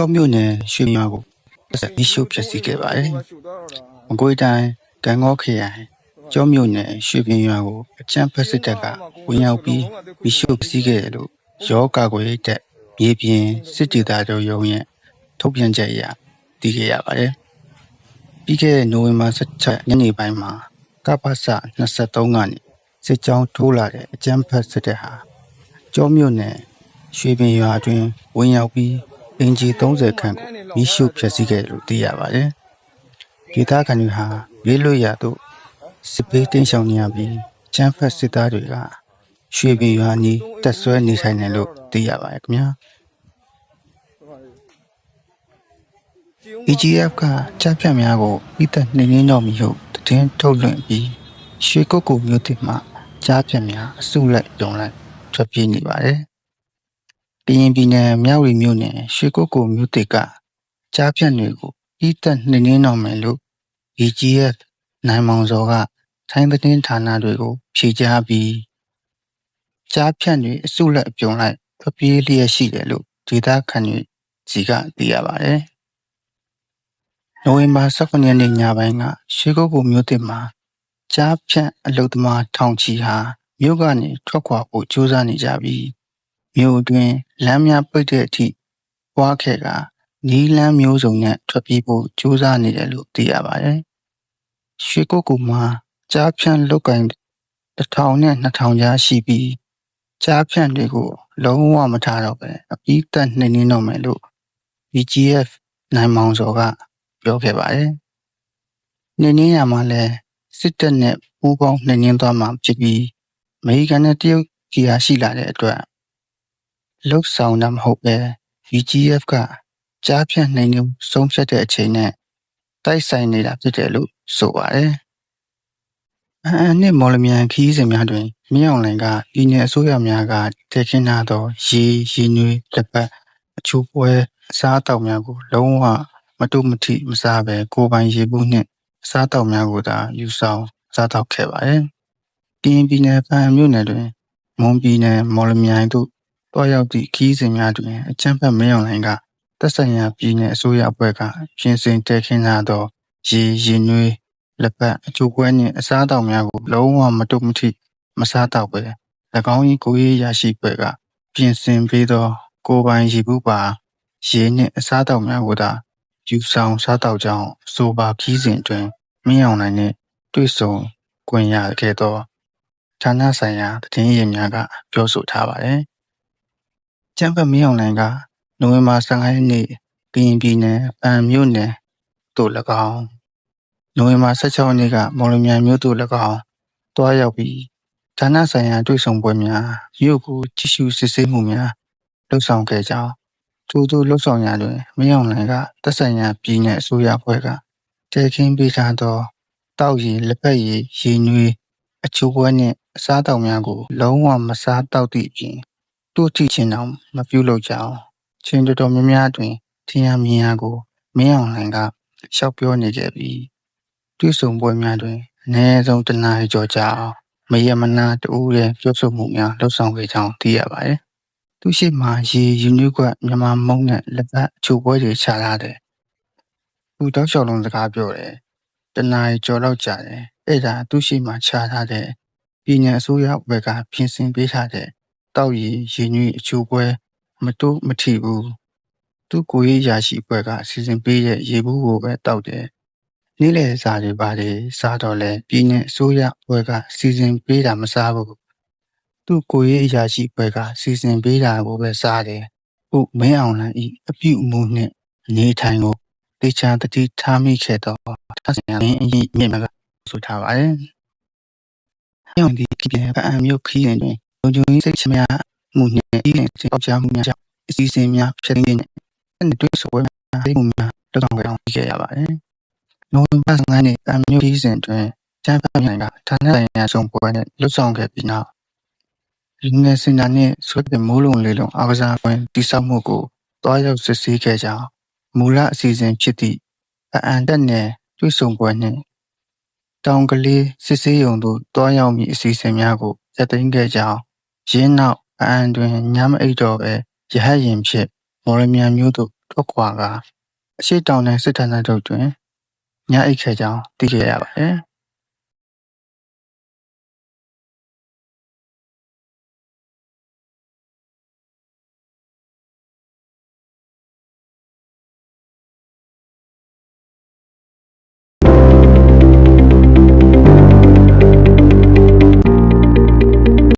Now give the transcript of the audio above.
ကြောမြို့နယ်ရွှေမြကိုဆက်ပြီးရှုပ်ဖြစ်စီခဲ့ပါတယ်။မကွေးတိုင်းကံကောခရိုင်ကြောမြို့နယ်ရွှေပြင်ရွာကိုအချမ်းဖက်စစ်တပ်ကဝင်ရောက်ပြီးပြီးရှုပ်စီခဲ့တယ်လို့ရောကာကွယ်တပ်မြေပြင်စစ်တီသားတို့ရုံးရဲ့ထုတ်ပြန်ချက်အရသိခဲ့ရပါတယ်။ပြီးခဲ့တဲ့နိုဝင်ဘာ16ညနေပိုင်းမှာကပ္ပစ23ကနေစစ်ကြောင်းထိုးလာတဲ့အချမ်းဖက်စစ်တပ်ဟာကြောမြို့နယ်ရွှေပြင်ရွာအတွင်းဝင်ရောက်ပြီး အင်ဂျီ30ခန့်ကိုမိရှုဖျက်ဆီးခဲ့တယ်လို့သိရပါတယ်။ဒေသခံတွေဟာဘေးလွတ်ရာသို့စစ်ပေးတင်းရှောင်နေရပြီးချမ်းဖက်စစ်သားတွေကရွှေပြင်ရွာနီးတက်ဆွဲနေထိုင်တယ်လို့သိရပါတယ်ခင်ဗျာ။ EGF ကကြားဖြတ်များကိုပြီးသက်နှင်းနှင်းတော်မီဟုတည်င်းထုတ်လွှင့်ပြီးရွှေကုတ်ကူမြို့တင်မှကြားဖြတ်များအစုလိုက်တုံလိုက်ထွက်ပြေးနေပါတယ်။ ကရင်ပြည်နယ်မြောက်ရီမြို့နယ်ရွှေကုတ်ကူမြို့တင်ကကြားဖြတ်တွေကိုပြီးသက်နှင်းနှင်းတော်မယ်လို့ EGF နိုင်မောင်စောကထိုင်းသတင်းဌာနတွေကိုဖြေကြားပြီးကြားဖြတ်တွေအစုလိုက်အပြုံလိုက်ထွက်ပြေးလျက်ရှိတယ်လို့ဒေသခံတွေစီကသိရပါတယ်။နိုဝင်ဘာ18ရက်နေ့ညပိုင်းကရွှေကုတ်ကူမြို့တင်မှာကြားဖြန့်အလုသမားထောင်ချီဟာမြို့ကနေထွက်ခွာဖို့ကြိုးစားနေကြပြီး မြို့အတွင်းလမ်းများပိတ်တဲ့အထိပွားခဲ့ကနီးလန်းမျိုးစုံနဲ့ထွက်ပြေးဖို့ကြိုးစားနေတယ်လို့သိရပါတယ်။ရွှေကုတ်ကူမှာကြားဖြန့်လုတ်ကင်တစ်ထောင်နဲ့နှစ်ထောင်ကြားရှိပြီးကြားဖြန့်တွေကိုလုံးဝမထားတော့ပဲအပြီးတက်နှိမ့်နေတော့မယ်လို့ BGF နိုင်မောင်စော်ကပြောခဲ့ပါတယ်။နေနင်းရမှာလဲစစ်တပ်နဲ့ပူးပေါင်းနှိမ်နင်းသွားမှာဖြစ်ပြီးအမေရိကန်နဲ့တရုတ်ကြီးအားရှိလာတဲ့အတွက် လှုပ်ဆောင်တာမဟုတ်ပဲ VGF ကကြားဖြတ်နှိမ်နင်းဆုံးဖြတ်တဲ့အချိန်နဲ့တိုက်ဆိုင်နေတာဖြစ်တယ်လို့ဆိုပါတယ်။အန်နဲ့မော်လမြိုင်ခီးစဉ်များတွင်မြောင်လိုင်ကပြည်내အစိုးရများကတည်ခင်းထားသောရေရေနွေးလက်ပတ်အချိုးပွဲအစားအသောက်များကိုလုံးဝမတုမထိမစားဘဲကိုယ်ပိုင်ရေဘူးနှင့်အစားအသောက်များကိုသာယူဆောင်စားသောက်ခဲ့ပါတယ်။ကရင်ပြည်နယ်ဖန်မြို့နယ်တွင်မွန်ပြည်နယ်မော်လမြိုင် သို့တွားရောက်သည့်ခီးစဉ်များတွင်အချမ်းဖတ်မင်းအောင်လိုင်ကသက်ဆိုင်ရာပြည်내အစိုးရအဖွဲ့ကပြင်ဆင်တည်ခင်းထားသောရေရေနွေးလက်ပတ်အချိုးပွဲနှင့်အစားအသောက်များကိုလုံးဝမတုမထိမစားတော့ပဲ၎င်း၏ကိုယ်ရေးရရှိပွဲကပြင်ဆင်ပေးသော ကိုယ်ပိုင်ရေဘူးပါရေနှင့်အစားအသောက်များကိုသာယူဆောင်စားတောက်ကြောင်းဆိုပါခီးစဉ်အတွင်းမင်းအောင်နိုင်နှင့်တွေ့ဆုံကွင်ရခဲ့သောဌာနဆိုင်ရာသတင်းရင်းများကပြောဆိုထားပါတယ်။ ကျန်းဖတ်မင်းအောင်နိုင်ကနိုဝင်ဘာ15ရက်နေ့ကရင်ပြည်နယ်ပန်မြို့နယ်သို့၎င်းနိုဝင်ဘာ16ရက်နေ့ကမော်လမြိုင်မြို့သို့၎င်းတွားရောက်ပြီးဌာနဆိုင်ရာတွေ့ဆုံပွဲများမြို့ကိုကြည့်ရှုစစ်ဆေးမှုများလှုပ်ဆောင်ခဲ့ကြောင်းထို့သောလှုပ်ဆောင်ရာတွင်မင်းအောင်လှိုင်ကသက်ဆိုင်ရာပြည်내အစိုးရအဖွဲ့ကတည်ခင်းပေးထားသောတောက်ရည်လက်ဖက်ရည်ရည်နွေးအချိုးပွဲနှင့်အစားအသောက်များကို လုံးဝမစားတောက်သည့်အပြင် တို့ထိချင်အောင်မပြုလုပ်ကြအောင်ချင်းတော်တော်များများတွင်ထင်ရမြင်ရကိုမင်းအောင်လှိုင်ကရှောက်ပြောနေခဲ့ပြီးတွေ့ဆုံပွဲများတွင်အနည်းဆုံးတနားရီကျော်ကြာအောင်မယမနာတူရဲ့ပြောဆိုမှုများလှုပ်ဆောင်ခဲ့ကြောင်းသိရပါတယ်။သူရှိမှရေယူနွေးကွက်မြန်မာမုံနဲ့လက်ပတ်အချိုပွဲတွေချလာတယ်။သူတောက်လျှောက်လုံးစကားပြောတယ်။တနားရီကျော်လောက်ကြာတယ်။အဲ့ဒါသူရှိမှချထားတဲ့ပြည်내အစိုးရဘက်ကပြင်ဆင်ပေးထားတဲ့ တောက်ရည်ရေနွေးအချိုပွဲ မတိုးမထီဘူး။သူကိုရေးရာရှိဘက်ကစီစဉ်ပေးတဲ့ ရေဘူးကိုပဲတောက်တယ်။နေ့လည်စာတွေပါတယ်စားတော့လဲပြည်내အစိုးရဘက်ကစီစဉ်ပေးတာ မစားဘူး။သူကိုရေးအရာရှိဘက်ကစီစဉ်ပေးတာကိုပဲစားတယ်။ဟုတ်မင်းအောင်လန်ဤအပြုအမူနှင့် အနေထိုင်ကိုတေချာတတိထားမိခဲ့တော့ထပ်ဆိုင်ရင်းအရင်မြင့်မှာဆိုထားပါတယ်။ညောင်ဒီပြည်ပအမျိုးခီးရင်တွင် လုံခြုံရေးစိတ်ချများမှုနှင့်ဤရင်ကြောက်ကြမှုများကြောင့်အစီအစဉ်များဖြစ်နေတဲ့တွေ့ဆိုပွဲများမှုများတောင်းကြောင်းပြီးခဲ့ရပါတယ်။နိုဝင်ဘာ9ရက်နေ့အမျိုးခီးစဉ်တွင်ကျန်းမာရေးကဌာနဆိုင်ရာဆောင်ပွဲနဲ့လွတ်ဆောင်ခဲ့ပြီးနောက်လူငယ်စင်တာနှင့်ဆွဲတဲ့မိုးလုံလေးလုံးအားကစားကွင်းတိစောက်မှုကိုတွားရောက်စစ်ဆေးခဲ့ကြောင်းမူလအစီအစဉ်ဖြစ်သည့်အအန်တက်နယ်တွေ့ဆုံပွဲနှင့်တောင်ကလေးစစ်ဆေးရုံသို့တွားရောက်မည့်အစီအစဉ်များကိုရပ်သိမ်းခဲ့ကြောင်း ရင်းနောက်အအန်တွင်ညမအိတ်တော်ပဲရဟတ်ရင်ဖြင့်မော်ရမြန်မျိုးသို့ထွက်ခွာကအရှိတောင်နယ်စစ်ဌာနချုပ်တွင်ညအိတ်ခဲ့ကြောင်းသိခဲ့ရပါတယ်